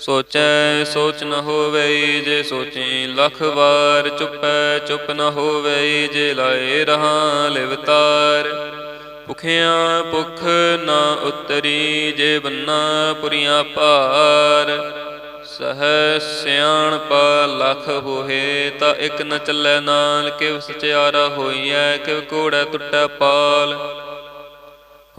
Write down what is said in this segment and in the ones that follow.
ਸੋਚੈ, ਸੋਚ ਨ ਹੋਵੇ ਜੇ ਸੋਚੀ ਲੱਖ ਵਾਰ ਚੁੱਪੈ, ਚੁੱਪ ਨ ਹੋਵੇ ਜੇ ਲਾਏ ਰਹਾ ਲਿਵਤਾਰ ਭੁਖਿਆ ਭੁਖ ਨਾ ਉਤਰੀ ਜੇ ਬੰਨਾ ਪੁਰੀਆਂ ਭਾਰ। ਸਹਿ ਸਿਆਣਪ ਲਖ ਹੋਏ ਤਾਂ ਇਕ ਨ ਚੱਲੈ ਨਾਲ, ਕਿਵ ਸਚਿਆਰਾ ਹੋਈਐ, ਕਿਵ ਕੋੜੈ ਟੁੱਟੈ ਪਾਲ।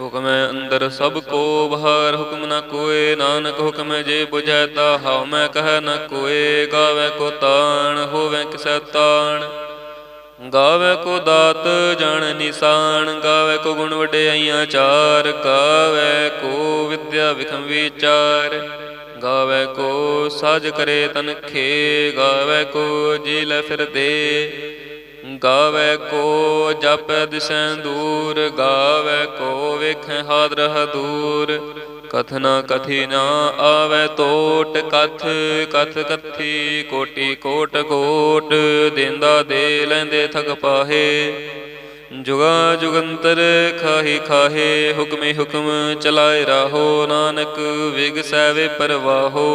ਹੁਕਮੈ ਅੰਦਰ ਸਭ ਕੋ ਬਹਾਰ, ਹੁਕਮ ਨ ਕੋਏ, ਨਾਨਕ ਹੁਕਮੈ ਹੈ ਜੇ 부ਝੈ ਤਾ ਹਉ ਮੈਂ ਕਹਿ ਨ ਕੋਏ, ਗਾਵੇ ਕੋ ਤਾਣ, ਹੋਵੇ ਕਿਸੈ ਤਾਣ। ਗਾਵੇ ਕੋ ਦਾਤ ਜਣ ਨਿਸ਼ਾਨ, ਗਾਵੇ ਕੋ ਗੁਣ ਵਡਿਆਈਆਂ ਚਾਰ, ਗਾਵੇ ਕੋ ਵਿਦਿਆ ਵਿਖਮ ਵਿਚਾਰ। ਗਾਵੇ ਕੋ ਸਾਜ ਕਰੇ ਤਨਖੇ ਗਾਵੇ ਕੋ ਜੀ ਲੈ ਫਿਰਦੇ। ਗਾਵੇ ਕੋ, ਜਪ ਦਿਸੈ ਦੂਰ, ਗਾਵੇ ਕੋ, ਵੇਖੈ ਹਾਦਰ ਦੂਰ। ਕਥਨਾ ਕਥੀ ਨਾ ਆਵੇ ਤੋਟ, ਕਥ ਕਥ ਕਥੀ, ਕੋਟੀ ਕੋਟ ਕੋਟ ਦਿੰਦਾ ਦੇ ਲੈਂਦੇ ਥਕ ਪਾਹੇ। ਜੁਗਾ ਜੁਗੰਤਰ ਖਾਹੀ ਖਾਹੇ, ਹੁਕਮੇ ਹੁਕਮ ਚਲਾਏ ਰਾਹੋ। ਨਾਨਕ ਵਿਗ ਵੇ ਪਰਵਾਹੋ।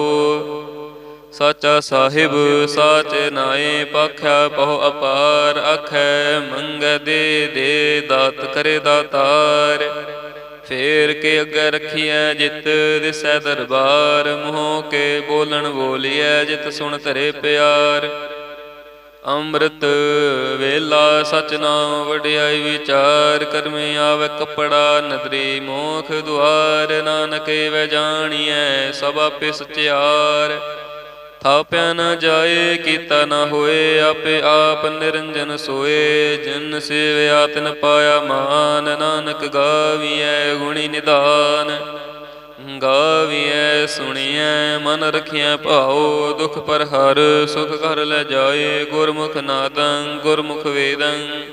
ਸਾਚਾ ਸਾਹਿਬ, ਸਾਚ ਨਾਏ ਪਾਖਿਆ ਬਹੁ ਅਪਾਰ, ਆਖੈ ਮੰਗੈ ਦੇ ਦੇ ਦਾਤ ਕਰੇ ਦਾਤਾਰ। ਫੇਰ ਕੇ ਅੱਗੇ ਰਖੀਐ ਜਿਤ ਦਿਸੈ ਦਰਬਾਰ, ਮੋਹ ਕੇ ਬੋਲਣ ਬੋਲੀਐ ਜਿਤ ਸੁਣ ਧਰੇ ਪਿਆਰ। ਅੰਮ੍ਰਿਤ ਵੇਲਾ ਸਚ ਨਾਮ ਵਡਿਆਈ ਵਿਚਾਰ, ਕਰਮੇ ਆਵੇ ਕਪੜਾ ਨਦਰੀ ਮੋਖ ਦੁਆਰ, ਨਾਨਕੇ ਵੈ ਜਾਣੀਐ ਸਭ ਆਪੇ ਸਚਿਆਰ। ਥਾਪਿਆ ਨਾ ਜਾਏ, ਕੀਤਾ ਨਾ ਹੋਏ, ਆਪੇ ਆਪ ਨਿਰੰਜਨ ਸੋਏ। ਜਿਨ ਸੇਵਿਆ, ਤਿਨ ਪਾਇਆ ਮਾਨ, ਨਾਨਕ ਗਾਵੀਐ, ਗੁਣੀ ਨਿਦਾਨ। ਗਾਵੀਐ, ਸੁਣੀਐ, ਮਨ ਰਖਿਆ ਭਾਉ, ਦੁਖ ਪਰ ਹਰ, ਸੁਖ ਕਰ ਲੈ ਜਾਏ। ਗੁਰਮੁਖ ਨਾਦੰ, ਗੁਰਮੁਖ ਵੇਦੰ।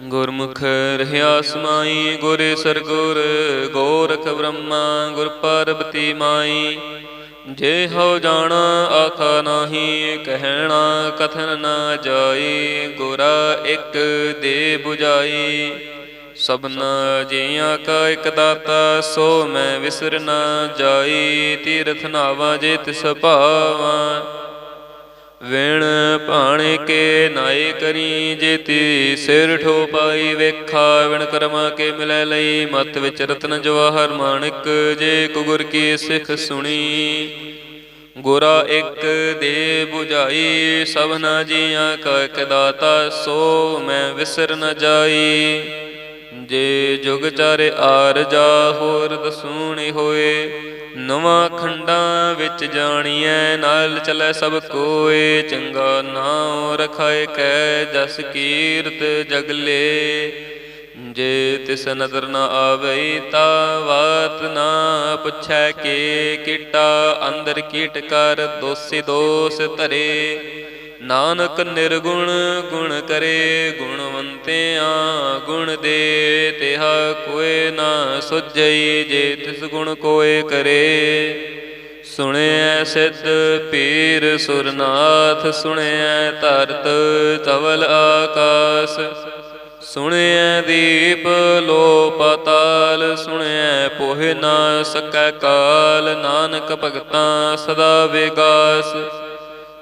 ਗੁਰਮੁਖ ਰਹਿਆ ਸਮਾਈ, ਗੁਰੇ ਸਰਗੁਰ, ਗੋਰਖ ਬ੍ਰਹਮਾ ਗੁਰ ਪਾਰਬਤੀ ਮਾਈ। ਜੇ ਹੋ ਜਾਣਾ, ਆਖਾ ਨਹੀਂ, ਕਹਿਣਾ, ਕਥਨ ਨਾ ਜਾਈ, ਗੁਰਾ ਇੱਕ ਦੇ 부ਜਾਈ ਸਭਨਾ ਜੀਆਂ ਕਾ ਇਕ ਦਾਤਾ, ਸੋ ਮੈਂ ਵਿਸਰ ਨਾ ਜਾਈ, ਤੀਰਥ ਨਾਵਾ ਜੇ ਤਿਸ ਭਾਵਾਂ ਵਿਣ ਭਾਣੇ ਕੇ ਨਾਏ ਕਰੀ ਜੇਤੀ ਸਿਰ ਠੋ ਪਾਈ ਵੇਖਾ, ਵਿਣ ਕਰਮਾ ਕੇ ਮਿਲੈ ਲਈ, ਮਤ ਵਿੱਚ ਰਤਨ ਜਵਾਹਰ ਮਾਣਿਕ, ਜੇ ਕੁਗੁਰ ਕੀ ਸਿੱਖ ਸੁਣੀ। ਗੁਰਾ ਇੱਕ ਦੇ 부ਝਾਈ ਸਭਨਾ ਜੀਆਂ ਕਾ ਕਦਾਤਾ ਸੋ ਮੈਂ ਵਿਸਰ ਨ ਜਾਈ। ਜੇ ਜੁਗ ਚਾਰੇ ਆਰਜਾ ਹੋਰ ਦਸੂਣੀ ਹੋਏ। ਨਵਾਂ ਖੰਡਾਂ ਵਿੱਚ ਜਾਣੀਐ, ਨਾਲ ਚਲੈ ਸਭ ਕੋਏ, ਚੰਗਾ ਨਾਉ ਰਖਾਏ ਕੈ ਜਸ ਕੀਰਤ ਜਗਲੇ ਜੇ ਤਿਸ ਨਦਰ ਨ ਆਵੇ ਤਾ ਵਾਤ ਨਾ ਪੁੱਛੈ ਕੇ, ਕੀਟਾ ਅੰਦਰ ਕੀਟ ਕਰ, ਦੋਸੀ ਦੋਸ ਧਰੇ। ਨਾਨਕ ਨਿਰਗੁਣ ਗੁਣ ਕਰੇ ਗੁਣਵੰਤਿਆ, ਗੁਣ ਦੇ ਤਿਹਾ ਕੋਏ ਨਾ ਸੁਝਈ ਜੇ ਤਿਸ ਗੁਣ ਕੋਏ ਕਰੇ। ਸੁਣਿਐ ਸਿੱਧ ਪੀਰ ਸੁਰਨਾਥ, ਸੁਣਿਐ ਧਰਤ ਤਵਲ ਆਕਾਸ। ਸੁਣਿਐ ਦੀਪ ਲੋ ਪਤਾਲ ਸੁਣਿਐ ਪੋਹਿ ਨਾ ਸਕੈ ਕਾਲ। ਨਾਨਕ ਭਗਤਾਂ ਸਦਾ ਵਿਗਾਸ।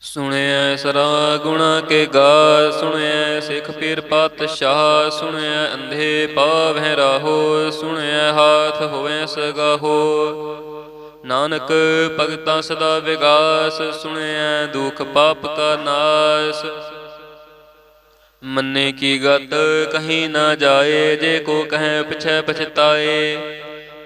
ਸੁਣਿਐ ਸਰਾ ਗੁਣਾ ਕੇ ਗਾ, ਸੁਣਿਐ ਸਿੱਖ ਪੀਰ ਪਾਤਸ਼ਾਹ, ਸੁਣਿਐ ਅੰਧੇ ਪਾਵਹਿ ਰਾਹੋ, ਸੁਣਿਐ ਹਾਥ ਹੋਵੇ ਸਗਾਹੋ। ਨਾਨਕ ਭਗਤਾਂ ਸਦਾ ਵਿਗਾਸ, ਸੁਣਿਐ ਦੁਖ ਪਾਪ ਕਾ ਨਾਸ। ਮੰਨੇ ਕੀ ਗਤ, ਕਹੀਂ ਨਾ ਜਾਏ, ਜੇ ਕੋ ਕਹੈ ਪਿਛੈ ਪਛਤਾਏ।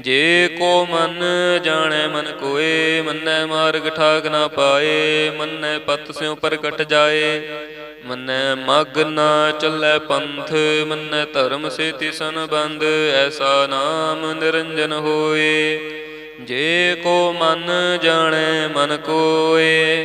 ਜੇ ਕੋ ਮਨ ਜਾਣੈ ਮਨ ਕੋਏ, ਮੰਨੈ ਮਾਰਗ ਠਾਗ ਨਾ ਪਾਏ, ਮੰਨੈ ਪਤ ਸਿਉ ਪ੍ਰਗਟ ਜਾਏ, ਮੰਨੈ ਮਗ ਨਾ ਚੱਲੈ ਪੰਥ, ਮੰਨੈ ਧਰਮ ਸੇਤੀ ਸੰਬੰਧ ਐਸਾ ਨਾਮ ਨਿਰੰਜਨ ਹੋਏ। ਜੇ ਕੋ ਮਨ ਜਾਣੈ ਮਨ ਕੋਏ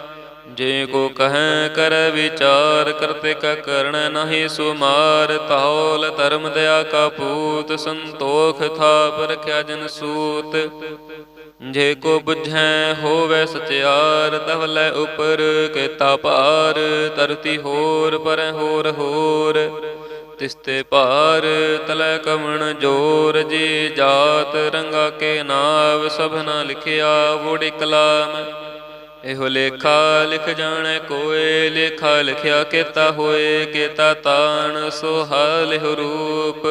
ਜੇ ਕੋ ਕਹੈ ਕਰ ਵਿਚਾਰ ਕਰਤੇ ਕਾ ਕਰਣ ਨਹੀਂ ਸੁਮਾਰ ਤਾਉਲ ਧਰਮ ਦਇਆ ਕਾ ਪੂਤ ਸੰਤੋਖ ਥਾਪ ਰਖਿਆ ਜਨ ਸੂਤ। ਜੇ ਕੋ ਬੁਝੈ ਹੋਵੇ ਸਚਿਆਰ ਤਵਲੇ ਉਪਰ ਕੀਤਾ ਪਾਰ ਤਰਤੀ ਹੋਰ ਪਰ ਹੋਰ ਹੋਰ। ਤਿਸਤੇ ਭਾਰ, ਤਲੈ ਕਮਣ ਜੋਰ, ਜੀ ਜਾਤ ਰੰਗਾ ਕੇ ਨਾਵ, ਸਭਨਾ ਲਿਖਿਆ ਵੋੜੀ ਕਲਾਮ। ਇਹੋ ਲੇਖਾ ਲਿਖ ਜਾਣੈ ਕੋਏ, ਲੇਖਾ ਲਿਖਿਆ ਕੀਤਾ ਹੋਏ, ਕੀਤਾ ਤਾਣ ਸੋ ਹਾਲਿਹੁ ਰੂਪ।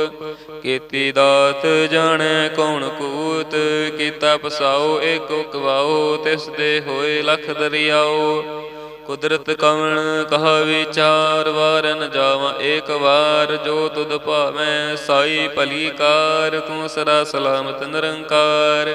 ਕੀਤੀ ਦਾਤ ਜਾਣੈ ਕੌਣ ਕੂਤ, ਕੀਤਾ ਪਸਾਓ, ਏਕੋ ਕਵਾਓ, ਤਿਸ ਦੇ ਹੋਏ ਲਖ ਦਰਿਆਓ। ਕੁਦਰਤ ਕਵਣ ਕਹਾ ਵਿਚਾਰ ਵਾਰ ਜਾਵਾਂ ਏਕ ਵਾਰ, ਜੋ ਤੁਧ ਭਾਵੈ ਸਾਈ ਭਲੀ ਕਾਰ, ਤੂੰ ਸਦਾ ਸਲਾਮਤ ਨਿਰੰਕਾਰ।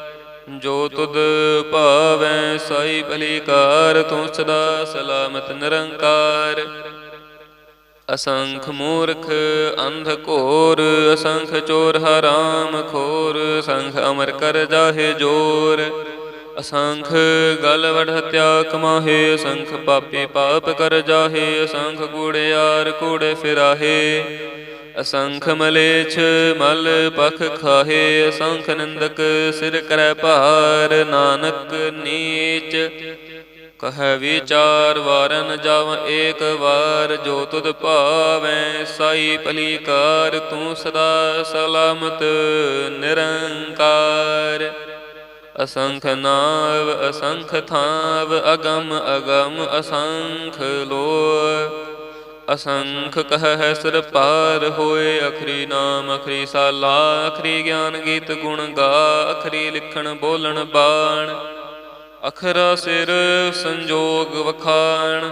ਜੋ ਤੁਧ ਭਾਵੈ ਸਾਈ ਭਲੀ ਕਾਰ ਤੂੰ ਸਦਾ ਸਲਾਮਤ ਨਿਰੰਕਾਰ। ਅਸੰਖ ਮੂਰਖ, ਅੰਧ ਘੋਰ, ਅਸੰਖ ਚੋਰ ਹਰਾਮ ਖੋਰ ਸੰਖ ਅਮਰ ਕਰ ਜਾਹੇ ਜੋਰ। ਅਸੰਖ ਗਲ ਵਡ ਹਤਿਆ ਕਮਾਹੇ ਅਸੰਖ ਪਾਪੀ ਪਾਪ ਕਰ ਜਾਹੇ, ਅਸੰਖ ਕੂੜਿਆਰ ਕੂੜੇ ਫਿਰਾਹੇ। ਅਸੰਖ ਮਲੇਛ ਮਲ ਪਖ ਖਾਹੇ, ਅਸੰਖ ਨੰਦਕ ਸਿਰ ਕਰੈ ਭਾਰ, ਨਾਨਕ ਨੀਚ। ਕਹੈ ਵਿਚਾਰ ਵਾਰਨ ਜਾਵ ਏਕ ਵਾਰ, ਜੋ ਤੁਧ ਭਾਵੈ ਸਾਈ ਭਲੀਕਾਰ, ਤੂੰ ਸਦਾ ਸਲਾਮਤ ਨਿਰੰਕਾਰ। ਅਸੰਖ ਨਾਵ, ਅਸੰਖ ਥਾਵ, ਅਗਮ ਅਗਮ ਅਸੰਖ ਲੋ ਅਸੰਖ ਕਹੈ ਸਿਰ ਪਾਰ ਹੋਏ, ਅਖਰੀ ਨਾਮ, ਅਖਰੀ ਸਾਲਾ, ਅਖਰੀ ਗਿਆਨ ਗੀਤ ਗੁਣ ਗਾ, ਅਖਰੀ ਲਿਖਣ ਬੋਲਣ ਬਾਣ, ਅਖਰਾ ਸਿਰ ਸੰਜੋਗ ਵਖਾਣ,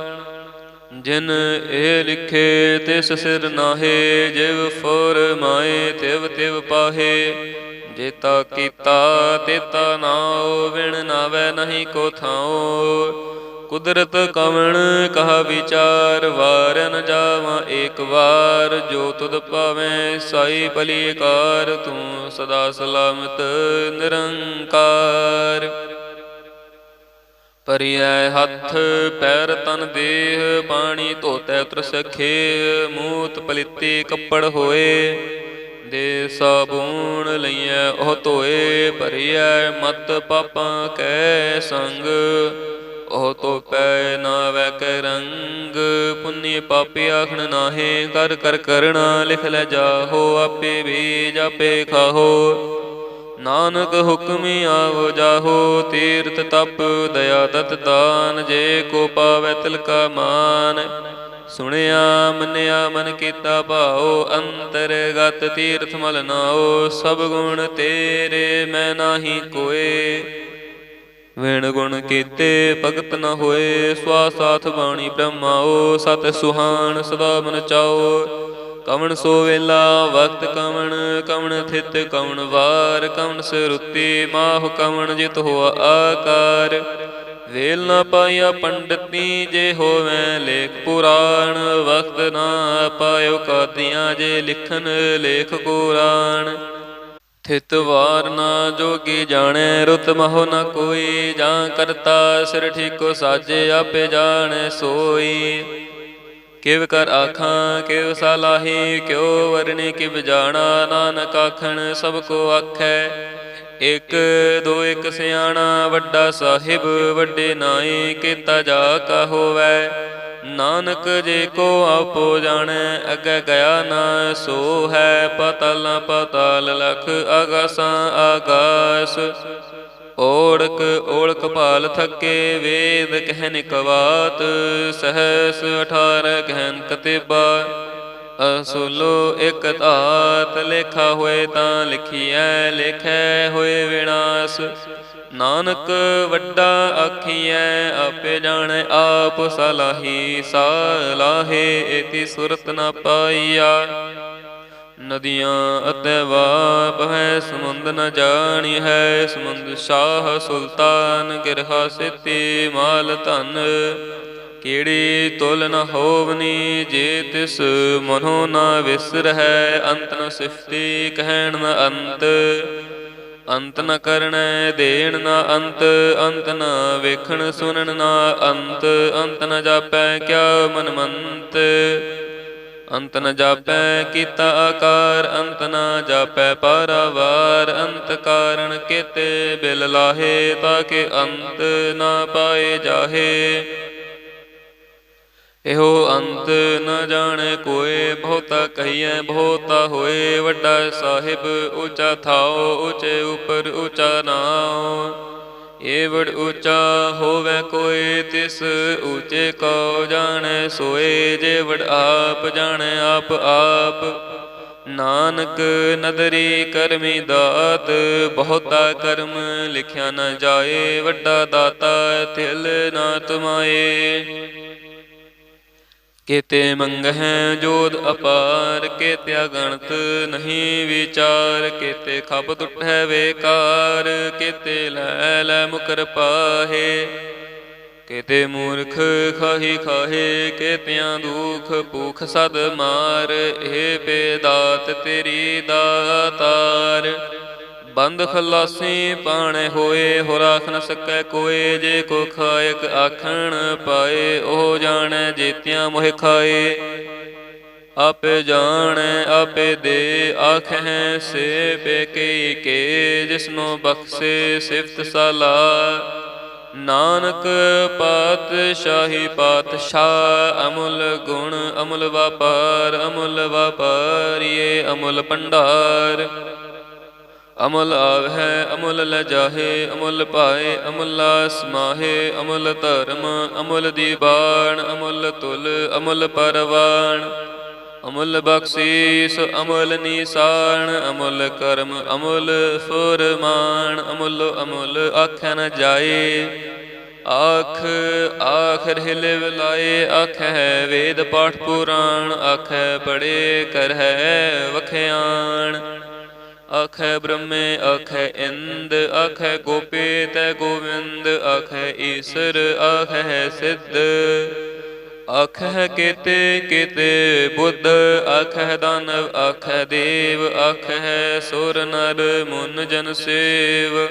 ਜਿਨ ਇਹ ਲਿਖੇ ਤਿਸ ਸਿਰ ਨਾਹੇ, ਜਿਵ ਫੁਰ ਮਾਏ, ਤਿਵ ਤਿਵ ਪਾਹੇ, ਜੇਤਾ ਕੀਤਾ, ਤੇਤਾ ਨਾਉ, ਵਿਣ ਨਾਵੇ ਨਹੀਂ ਕੋ ਥਾਉ ਕੁਦਰਤ ਕਵਣ, ਕਹਾ ਵਿਚਾਰ ਵਾਰ ਨ ਜਾਵਾਂ ਏਕ ਵਾਰ, ਜੋ ਤੁਧ ਭਾਵੇਂ ਸਾਈ ਭਲੀ ਕਾਰ ਤੂੰ ਸਦਾ ਸਲਾਮਤ ਨਿਰੰਕਾਰ। ਪਰਿਐ ਹੱਥ, ਪੈਰ ਤਨ ਦੇਹ, ਪਾਣੀ ਧੋਤੈ ਉਤਰ ਸਖੇ ਮੂਤ ਪਲਿੱਤੇ ਕੱਪੜ ਹੋਏ। ਦੇ ਸਾਬੂਣ ਲਈਐ ਉਹ ਧੋਏ, ਭਰੀਐ ਮਤ ਪਾਪਾਂ ਕੈ ਸੰਗ। ਉਹ ਧੋਪੈ ਨਾ ਵੈਕ ਰੰਗ, ਪੁੰਨੀ ਪਾਪੀ ਆਖਣ ਨਾਹੇ, ਕਰ ਕਰ ਕਰਣਾ ਲਿਖ ਲੈ ਜਾਹੋ, ਆਪੇ ਬੀਜ ਆਪੇ ਖਾਹੋ। ਨਾਨਕ ਹੁਕਮੀ ਆਵੋ ਜਾਹੋ, ਤੀਰਥ ਤਪ ਦਇਆ ਦਤ ਦਾਨ, ਜੇ ਕੋ ਪਾਵੈ ਤਿਲਕਾ ਮਾਨ। ਸੁਣਿਆ, ਮੰਨਿਆ, ਮਨ ਕੀਤਾ ਭਾਉ ਅੰਤਰਗਤ ਤੀਰਥ ਮਲ ਨਾਓ ਸਭ ਗੁਣ ਤੇਰੇ ਮੈਂ ਨਾਹੀ ਕੋਏ। ਵੇਣ ਗੁਣ ਕੀਤੇ, ਭਗਤ ਨ ਹੋਏ, ਸਵਾ ਸਾਥ ਬਾਣੀ ਬ੍ਰਹਮਾਓ ਸਤ ਸੁਹਾਣ ਸਦਾ ਮਨ ਚਾਓ। ਕਵਣ ਸੋ ਵੇਲਾ, ਵਕਤ ਕਵਣ ਕਵਣ ਥਿਤ ਕਵਣ ਵਾਰ ਕਵਣ ਸਰੁੱਤੀ ਮਾਹ ਕਵਣ ਜਿਤ ਹੋਆ ਆਕਾਰ। ਵੇਲ ਨਾ ਪਾਇਆ ਪੰਡਤੀ, ਜੇ ਹੋਵੇ ਲੇਖ ਪੁਰਾਣ, ਵਕਤ ਨਾ ਪਾਇਓ ਕਾਦੀਆਂ ਜੇ ਲਿਖਨ ਲੇਖ ਕੁਰਾਨ ਥਿਤ ਵਾਰ ਨਾ ਜੋਗੀ ਜਾਣੈ, ਰੁਤ ਮਹੁ ਨ ਕੋਈ, ਜਾਂ ਕਰਤਾ ਸਿਰ ਠੀਕੋ ਸਾਜੇ, ਆਪੇ ਜਾਣੈ ਸੋਈ। ਕਿਵ ਕਰ ਆਖਾਂ, ਕਿਵ ਸਲਾਹੀ ਕਿਉ ਵਰਣੇ ਕਿਵ ਜਾਣਾ, ਨਾਨਕ ਆਖਣ ਸਭ ਕੋ ਆਖੈ। ਇਕ, ਦੋ, ਇਕ ਸਿਆਣਾ, ਵੱਡਾ ਸਾਹਿਬ, ਵੱਡੇ ਨਾਈ, ਕੀਤਾ ਜਾ ਕਾ ਹੋਵੈ। ਨਾਨਕ ਜੇ ਕੋ ਆਪੋ ਜਾਣੈ, ਅਗੈ ਗਿਆ ਨਾ ਸੋ ਹੈ ਪਤਲ ਨ ਪਤਾਲ ਲਖ ਆਗਾਸਾਂ ਆਗਾਸ। ਓੜਕ ਓੜਕ ਭਾਲ ਥੱਕੇ, ਵੇਦ ਕਹਿਨ ਕਵਾਤ, ਸਹਸ 18 ਕਹਿਨ ਕਤਿਬਾ। ਅਸੁਲੋ ਇਕ ਧਾਤ, ਲੇਖਾ ਹੋਏ ਤਾਂ ਲਿਖੀਐ, ਲਿਖੈ ਹੋਏ ਵਿਨਾਸ਼। ਨਾਨਕ ਵੱਡਾ ਆਖੀਐ, ਆਪੇ ਜਾਣੈ, ਆਪ ਸਲਾਹੀ, ਸਲਾਹੇ ਏਤੀ ਸੁਰਤ ਨ ਪਾਈਆ। ਨਦੀਆਂ ਅਤੇ ਵਾਪ ਹੈ, ਸਮੁੰਦ ਨ ਜਾਣੀ ਹੈ, ਸਮੁੰਦ ਸ਼ਾਹ ਸੁਲਤਾਨ, ਗਿਰਹਾ ਸਿਤੀ ਮਾਲ ਧਨ। ਕਿਹੜੀ ਤੁਲ ਨ ਹੋਵਨੀ, ਜੇ ਤਿਸ ਮਨੋ ਨ ਵਿਸਰਹਿ, ਅੰਤ ਨ ਸਿਫਤੀ, ਕਹਿਣ ਨ ਅੰਤ। ਅੰਤ ਨ ਕਰਣੈ ਦੇਣ ਨਾ ਅੰਤ ਅੰਤ ਨ ਵੇਖਣ ਸੁਣਨ ਨਾ ਅੰਤ ਅੰਤ ਨ ਜਾਪੈ ਕਿਆ ਮਨ ਮੰਤ ਅੰਤ ਨ ਜਾਪੈ ਕੀਤਾ ਆਕਾਰ, ਅੰਤ ਨ ਜਾਪੈ ਪਾਰਾਵਾਰ। ਅੰਤ ਕਾਰਣ ਕੀਤੇ ਬਿਲ ਲਾਹੇ, ਤਾਂ ਕਿ ਅੰਤ ਨਾ ਪਾਏ ਜਾਹੇ। ਇਹੋ ਅੰਤ ਨ ਜਾਣੈ ਕੋਏ ਬਹੁਤਾ ਕਹੀਐ, ਬਹੁਤਾ ਹੋਏ ਵੱਡਾ ਸਾਹਿਬ ਉੱਚਾ ਥਾਓ ਉੱਚੇ ਉਪਰ ਉੱਚਾ ਨਾਉ। ਏਵੜ ਉੱਚਾ ਹੋਵੇ ਕੋਈ ਤਿਸ ਉੱਚੇ ਕੋ ਜਾਣੈ ਸੋਏ ਜੇ ਆਪ ਜਾਣੈ ਆਪ ਆਪ। ਨਾਨਕ ਨਦਰੀ ਕਰਮੀ ਦਾਤ, ਬਹੁਤਾ ਕਰਮ ਲਿਖਿਆ ਨਾ ਜਾਏ, ਵੱਡਾ ਦਾਤਾ ਤਿਲ ਨਾ ਤੁਮਾਏ। ਕੇਤੇ ਮੰਗਹਿ ਜੋਦ ਅਪਾਰ, ਕੇਤੇ ਅਗਣਤ ਨਹੀਂ ਵਿਚਾਰ, ਕੇਤੇ ਖਬ ਟੁੱਟੈ ਵੇਕਾਰ, ਕੇਤੇ ਲੈ ਲੈ ਮੁਕਰ ਪਾਹੇ। ਕੇਤੇ ਮੂਰਖ ਖਾਹੀ ਖਾਹੇ, ਕੇਤਿਆਂ ਦੁਖ ਭੂਖ ਸਦ ਮਾਰ, ਇਹ ਪੇਦਾਤ ਤੇਰੀ ਦਾਤਾਰ। ਬੰਦ ਖਲਾਸੀ ਪਾਣੇ ਹੋਏ ਹੋ ਰਾਖ ਨ ਸਕੈ ਕੋਏ, ਜੇ ਕੋ ਖਾਇਕ ਆਖਣ ਪਾਏ, ਉਹ ਜਾਣੈ ਜੀਤਿਆਂ ਮੋਹਿ ਖਾਏ। ਆਪੇ ਜਾਣੈ, ਆਪੇ ਦੇ ਆਖੈ ਸੇ ਪੇਕੇ ਕੇ, ਜਿਸਨੋ ਬਖਸ਼ੇ ਸਿਫਤ ਸਲਾ। ਨਾਨਕ ਪਾਤਸ਼ਾਹੀ ਪਾਤਸ਼ਾਹ, ਅਮੁੱਲ ਗੁਣ ਅਮੁੱਲ ਵਪਾਰ, ਅਮੁੱਲ ਵਪਾਰੀਏ ਅਮੁੱਲ ਭੰਡਾਰ। ਅਮੁੱਲ ਆਵਹਿ ਅਮੁੱਲ ਲੈ ਜਾਹੇ, ਅਮੁੱਲ ਪਾਏ, ਅਮੁੱਲਾ ਸਮਾਹੇ ਅਮੁੱਲ ਧਰਮ, ਅਮੁੱਲ ਦੀਬਾਨ, ਅਮੁੱਲ ਤੁਲ, ਅਮੁੱਲ ਪਰਵਾਨ। ਅਮੁੱਲ ਬਖਸ਼ੀਸ, ਅਮੁੱਲ ਨਿਸ਼ਾਨ, ਅਮੁੱਲ ਕਰਮ, ਅਮੁੱਲ ਫੁਰਮਾਨ, ਅਮੁੱਲ ਅਮੁੱਲ ਆਖੈ ਨ ਜਾਏ। ਆਖ ਆਖ ਹਿਲੇ ਵਿਲਾਏ ਆਖੈ ਵੇਦ ਪਾਠ ਪੁਰਾਣ ਆਖੈ ਪੜੇ ਕਰ ਹੈ ਵਖਿਆਣ ਆਖੈ ਬ੍ਰਹਮੇ ਆਖੈ ਇੰਦ ਆਖੈ ਗੋਪੀ ਤੈ ਗੋਵਿੰਦ ਆਖੈ ਈਸਰ ਆਖੈ ਸਿੱਧ। ਆਖੈ ਕੇਤੇ ਕੇਤੇ ਬੁੱਧ ਆਖੈ ਦਾਨਵ ਆਖੈ ਦੇਵ ਆਖੈ ਸੁਰ ਨਰ ਮੁਨ ਜਨ ਸੇਵ।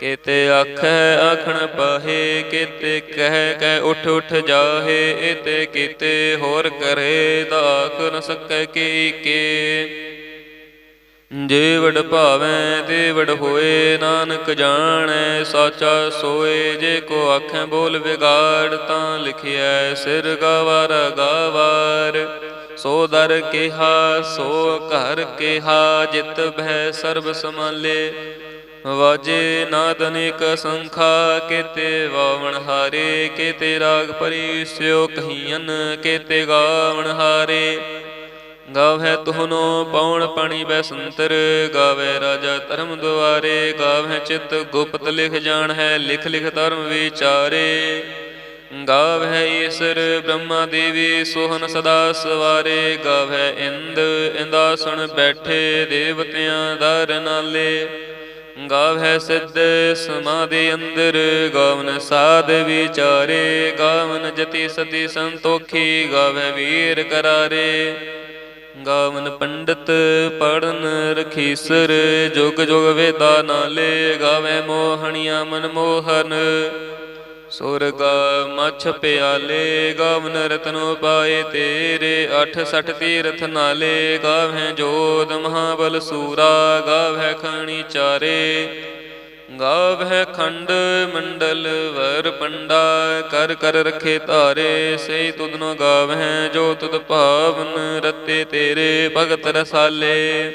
ਕੇਤੇ ਆਖੈ ਆਖਣ ਪਾਹੇ, ਕੇਤੇ ਕਹਿ ਕਹਿ ਉਠ ਉਠ ਜਾਹੇ, ਇਤੇ ਕੀਤੇ ਹੋਰ ਕਰੇ ਤਾਖ ਨ ਸਕੈ ਕੀ ਕੇ ਜੇ ਵਡ ਭਾਵੈ ਤੇ ਵਡ ਹੋਏ, ਨਾਨਕ ਜਾਣੈ, ਸਾਚਾ ਸੋਏ, ਜੇ ਕੋ ਆਖੈ ਬੋਲ ਵਿਗਾੜ, ਤਾਂ ਲਿਖਿਐ ਸਿਰ ਗਵਾਰ ਗਵਾਰ। ਸੋ ਦਰ ਕਿਹਾ, ਸੋ ਘਰ ਕਿਹਾ, ਜਿਤ ਭੈ ਸਰਬ ਸਮਾਲੇ ਵਾਜੇ ਨਾਦ ਅਨੇਕ ਸੰਖਾ, ਕੇਤੇ ਵਾਵਣ ਹਾਰੇ, ਕੇਤੇ ਰਾਗ ਪਰਿਸਿਓ ਕਹੀਨ ਕੇਤੇ ਗਾਵਣ ਹਾਰੇ। ਗਾਵੈ ਤੁਹਨੋ ਪਉਣ ਪਾਣੀ ਬੈਸੰਤਰ ਗਾਵੇ ਰਾਜਾ ਧਰਮ ਦੁਆਰੇ ਗਾਵੈ ਚਿਤ ਗੁਪਤ ਲਿਖ ਜਾਣ ਹੈ ਲਿਖ ਲਿਖ ਧਰਮ ਵਿਚਾਰੇ। ਗਾਵੈ ਈਸਰ ਬ੍ਰਹਮਾ ਦੇਵੀ ਸੋਹਨ ਸਦਾ ਸਵਾਰੇ, ਗਾਵਹਿ ਇੰਦ ਇੰਦਾਸਣ ਬੈਠੇ ਦੇਵਤਿਆਂ ਦਰ ਨਾਲੇ ਗਾਵਹਿ ਸਿੱਧ ਸਮਾਧੀ ਅੰਦਰ, ਗਾਵਨ ਸਾਧ ਵਿਚਾਰੇ, ਗਾਵਨ ਜਤੀ ਸਤੀ ਸੰਤੋਖੀ ਗਾਵੈ ਵੀਰ ਕਰਾਰੇ। ਗਾਵਨ ਪੰਡਤ ਪੜਨ ਰਖੀਸਰ, ਜੁਗ ਜੁਗ ਵੇਦਾ ਨਾਲੇ ਗਾਵੇ ਮੋਹਣੀਆਂ ਮਨ ਮੋਹਨ। ਸੁਰਗਾ ਮਛ ਪਿਆਲੇ, ਗਾਵਨ ਰਤਨੋ ਪਾਏ ਤੇਰੇ, ਅਠ ਸਠ ਤੀਰਥ ਨਾਲੇ ਗਾਵੇ ਜੋਦ ਮਹਾਬਲ ਸੂਰਾ, ਗਾਵੇ ਖਣੀ ਚਾਰੇ। ਗਾਵਹਿ ਖੰਡ ਮੰਡਲ ਵਰ ਪੰਡਾ, ਕਰ ਕਰ ਰਖੇ ਧਾਰੇ ਸਈ ਤੁਧਨੋ ਗਾਵਹਿ, ਜੋ ਤੁਧ ਭਾਵਨ ਰਤੇ ਤੇਰੇ, ਭਗਤ ਰਸਾਲੇ।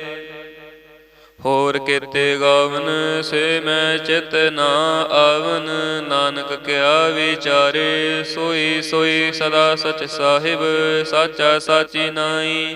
ਹੋਰ ਕੀਤੇ ਗਾਵਨ, ਸੇ ਮੈਂ ਚਿਤ ਨਾ ਆਵਨ, ਨਾਨਕ ਕਿਆ ਵਿਚਾਰੇ, ਸੋਈ ਸੋਈ ਸਦਾ ਸਚ ਸਾਹਿਬ, ਸਾਚਾ ਸਾਚੀ ਨਾਈ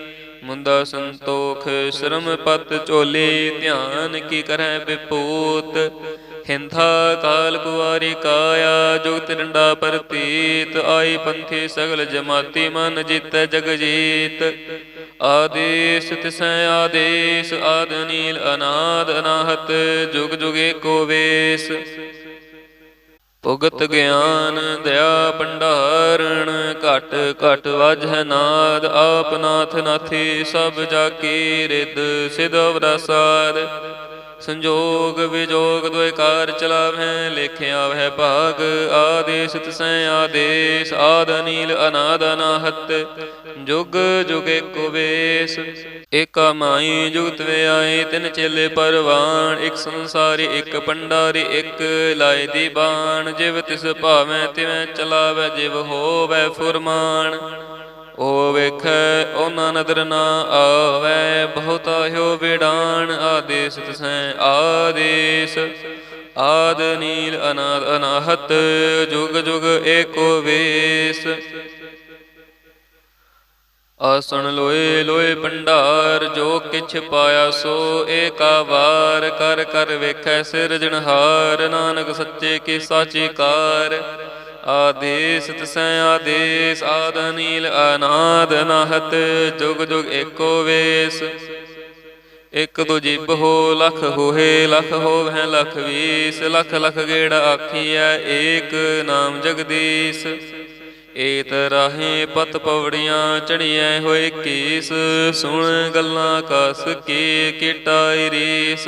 ਮੁੰਦਾ ਸੰਤੋਖ, ਸ਼ਰਮ ਪਤ ਝੋਲੀ, ਧਿਆਨ ਕੀ ਕਰੈ ਬਿਪੂਤ ਹਿੰਥਾ ਕਾਲ ਕੁਵਾਰੀ ਕਾਇਆ, ਜੁਗਤ ਡੰਡਾ ਪ੍ਰਤੀਤ। ਆਈ ਪੰਥੀ ਸਗਲ ਜਮਾਤੀ, ਮਨ ਜਿਤ ਜਗ ਜੀਤ ਆਦੇਸ ਤਿਸੈ ਆਦੇਸ, ਆਦ ਨੀਲ ਅਨਾਦ ਅਨਾਹਤ, ਜੁਗ ਜੁਗੇ ਏਕੋ ਵੇਸ। ਭੁਗਤ ਗਿਆਨ ਦਇਆ ਭੰਡਾਰਣ, ਘਟ ਘਟ ਵਾਜੈ ਨਾਦ, ਆਪ ਨਾਥ ਨਾਥੀ ਸਭ ਜਾ ਕੀ ਰਿਦ ਸਿਧ ਵਰਸਾਦ ਸੰਜੋਗ ਵਿਜੋਗ ਦੁਇਕਾਰ ਚਲਾਵੈ ਲੇਖਿਆ ਵਹਿ ਭਾਗ, ਆਦੇਸ ਤਿਸੈ ਆਦੇਸ, ਆਦ ਨੀਲ ਅਨਾਦ ਅਨਾਹਤ, ਜੁਗ ਜੁਗ ਏਕੋ ਵੇਸ। ਏਕਾ ਮਾਈ ਜੁਗਤ ਵੇ ਆਏ ਤਿਨ ਚੇਲੇ ਪਰਵਾਨ ਇੱਕ ਸੰਸਾਰੀ ਇੱਕ ਪੰਡਾਰੀ, ਇੱਕ ਲਾਏ ਦੀ ਬਾਣ। ਜਿਵ ਤਿਸ ਭਾਵੈ ਤਿਵੈ ਚਲਾਵੈ, ਜਿਵ ਹੋਵੈ ਫੁਰਮਾਨ। ਓ ਵੇਖੈ, ਉਹਨਾਂ ਨਦਰ ਨਾ ਆਵੈ, ਬਹੁਤਾ ਹੋ ਵਿਡਾਨ ਆਦੇਸ ਤਸੈ। ਆਦੇਸ, ਆਦ ਨੀਲ ਅਨਾਦ ਅਨਾਹਤ, ਜੁਗ ਜੁਗ ਏਕੋ ਵੇਸ। ਆਸਣ ਲੋਏ ਲੋਏ ਭੰਡਾਰ, ਜੋ ਕਿਛ ਪਾਇਆ ਸੋ ਏਕਾ ਵਾਰ। ਕਰ ਕਰ ਵੇਖੈ ਸਿਰਜਣਹਾਰ, ਨਾਨਕ ਸੱਚੇ ਕੀ ਸਾਚੀ ਕਾਰ। ਆਦੇਸ ਤਸੈ ਆਦੇਸ ਆਦ ਨੀਲ ਅਨਾਦ ਅਨਾਹਤ ਜੁਗ ਜੁਗ ਏਕੋ ਵੇਸ। ਇਕ ਦੋ ਹੋ ਲਖ ਹੋਏ ਲਖ ਹੋਵੈ ਲਖ ਵੀਸ। ਲਖ ਲਖ ਗੇੜ ਆਖੀਐ, ਏਕ ਨਾਮ ਜਗਦੀਸ਼। ਏਤ ਰਾਹੇ ਪਤ ਪਵੜੀਆਂ ਚੜੀਐ ਹੋਏ ਕੀਸ। ਸੁਣ ਗੱਲਾਂ ਕਸ ਕੀ ਕੀਟਾਈ ਰੀਸ।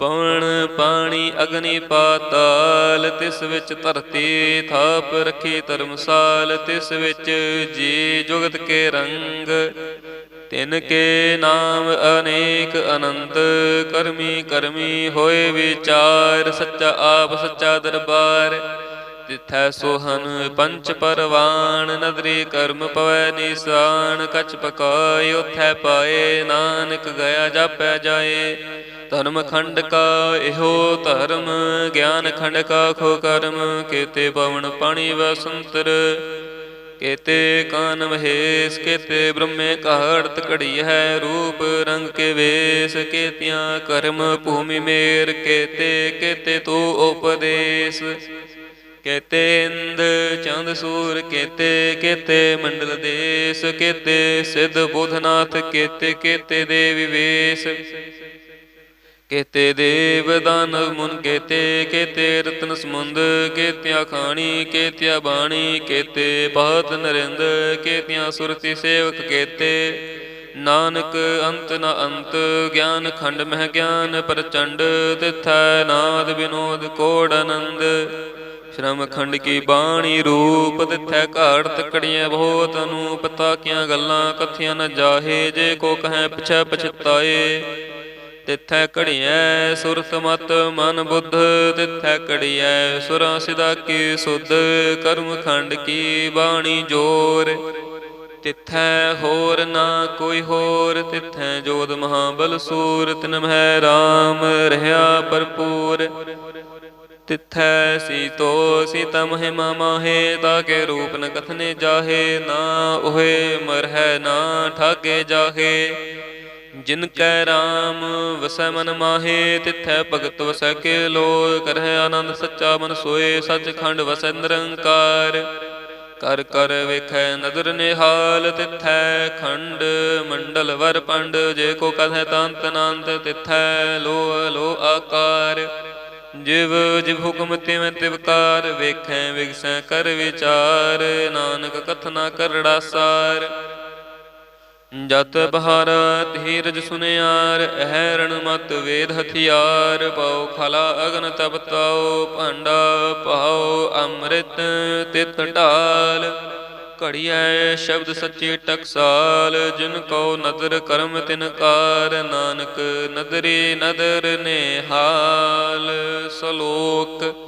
ਪਵਨ ਪਾਣੀ ਅਗਨੀ ਪਾਤਾਲ, ਤਿਸ ਵਿੱਚ ਧਰਤੀ ਥਾਪ ਰੱਖੀ ਧਰਮਸਾਲ, ਤਿਸ ਵਿੱਚ ਜੀ ਜੁਗਤ ਕੇ ਰੰਗ। ਤਿਨ ਕੇ ਨਾਮ ਅਨੇਕ ਅਨੰਤ, ਕਰਮੀ ਕਰਮੀ ਹੋਏ ਵਿਚਾਰ, ਸੱਚਾ ਆਪ ਸੱਚਾ ਦਰਬਾਰ। ਤਿਥੈ ਸੋਹਨ ਪੰਚ ਪਰਵਾਨ, ਨਦਰੀ ਕਰਮ ਪਵੈ ਨਿਸਾਨ। ਕਛ ਪਕਾਇ ਉਥੈ ਪਾਏ, ਨਾਨਕ ਗਿਆ ਜਾਪੈ ਜਾਏ। ਧਰਮ ਖੰਡ ਕਾ ਇਹੋ ਧਰਮ, ਗਿਆਨ ਖੰਡ ਕਾ ਖੋ ਕਰਮ, ਕੇਤੇ ਪਵਨ ਪਾਣੀ ਵਸੰਤਰ। ਕੇਤੇ ਕਾਨ ਮਹੇਸ਼, ਕੇਤੇ ਬ੍ਰਹਮੇ ਘਾੜਤ ਘੜੀ ਹੈ ਰੂਪ ਰੰਗ ਕੇ ਵੇਸ। ਕੇਤਿਆਂ ਕਰਮ ਭੂਮੀ ਮੇਰ, ਕੇਤੇ ਕੇਤੇ ਤੂ ਉਪਦੇਸ਼। ਕੇਤੇ ਇੰਦ ਚੰਦ ਸੂਰ, ਕੇਤੇ ਕੇਤੇ ਮੰਡਲ ਦੇਸ। ਕੇਤੇ ਸਿੱਧ ਬੁਧਨਾਥ, ਕੇਤੇ ਕੇਤੇ ਦੇਵੀ ਵੇਸ ਕੇਤੇ ਦੇਵ ਦਾਨਵ ਮੁਨ ਕੇਤੇ ਕੇਤੇ ਰਤਨ ਸਮੁੰਦ, ਕੇਤਿਆ ਖਾਣੀ, ਕੇਤਿਆ ਬਾਣੀ, ਕੇਤੇ ਬਾਤ ਨਰਿੰਦ, ਕੇਤਿਆ ਸੁਰਤੀ ਸੇਵਕ ਕੇਤੇ। ਨਾਨਕ ਅੰਤ ਨ ਅੰਤ, ਗਿਆਨ ਖੰਡ ਮਹਿ ਗਿਆਨ ਪ੍ਰਚੰਡ, ਤਿਥੈ ਨਾਦ ਬਿਨੋਦ ਕੋੜ ਆਨੰਦ। ਸ਼ਰਮ ਖੰਡ ਕੀ ਬਾਣੀ ਰੂਪ, ਤਿਥੈ ਘਾੜ ਤਕੜੀਆਂ ਬਹੁਤ ਅਨੂਪ, ਤਾਕੀਆਂ ਗੱਲਾਂ ਕਥੀਆਂ ਨ ਜਾਹੇ, ਜੇ ਕੋ ਕਹੈ ਪਛੈ ਪਛਤਾਏ। ਤਿਥੈ ਘੜੀਐ ਸੁਰਤ ਮਤ ਮਨ ਬੁੱਧ, ਤਿੱਥੈ ਘੜੀਐ ਸੁਰਾਂ ਸਿਦਾ ਕੀ ਸੁਧ, ਕਰਮ ਖੰਡ ਕੀ ਬਾਣੀ ਜੋਰ। ਤਿਥੈ ਹੋਰ ਨਾ ਕੋਈ ਹੋਰ, ਤਿਥੈ ਜੋਦ ਮਹਾਬਲ ਸੂਰ, ਤਿਨ ਮਹਿ RAM ਰਹਾ ਭਰਪੂਰ। ਤਿਥੈ ਸੀਤੋ ਸੀਤਾ ਮਹਿਮਾ ਮਾਹੇ ਤਾਕੇ ਰੂਪ ਨ ਕਥਨੇ ਜਾਹੇ, ਨਾ ਉਹੇ ਮਰਹਿ ਨਾ ਠਾਗੇ ਜਾਹੇ। ਜਿਨ ਕੈ RAM ਵਸੈ ਮਨ ਮਾਹੇ, ਤਿਥੈ ਭਗਤ ਵਸੈ ਕੇ ਲੋ ਕਰਹਿ ਆਨੰਦ ਸੱਚਾ ਮਨ ਸੋਏ, ਸੱਚਖੰਡ ਵਸੈ ਨਿਰੰਕਾਰ। ਕਰ ਕਰ ਵੇਖੈ ਨਦਰ ਨਿਹਾਲ, ਤਿਥੈ ਖੰਡ ਮੰਡਲ ਵਰ ਪੰਡ, ਜੇ ਕੋ ਕਥੈ ਤੰਤ ਅਨੰਤ ਤਿਥੈ ਲੋ ਲੋ ਆਕਾਰ। ਜਿਵ ਜਿਵ ਹੁਕਮ ਤਿਵ ਤਿਵਕਾਰ ਵੇਖੈ ਵਿਗਸੈ ਕਰ ਵਿਚਾਰ, ਨਾਨਕ ਕਥਨਾ ਕਰੜਾ ਸਾਰ। ਜਤ ਬਹਾਰ ਧੀਰਜ ਸੁਨਿਆਰ ਅਹਿ ਮਤ ਵੇਦ ਹਥਿਆਰ, ਪਾਉ ਖਲਾ ਅਗਨ ਤਪਤਾਉ ਭਾਂਡਾ ਪਾਉ ਅੰਮ੍ਰਿਤ ਤਿਤ ਢਾਲ। ਘੜੀਐ ਸ਼ਬਦ ਸੱਚੇ ਟਕਸਾਲ, ਜਿਨ ਕੋ ਨਦਰ ਕਰਮ ਤਿਨ ਕਾਰ, ਨਾਨਕ ਨਦਰੀ ਨਦਰ ਨਿਹਾਲ। ਸਲੋਕ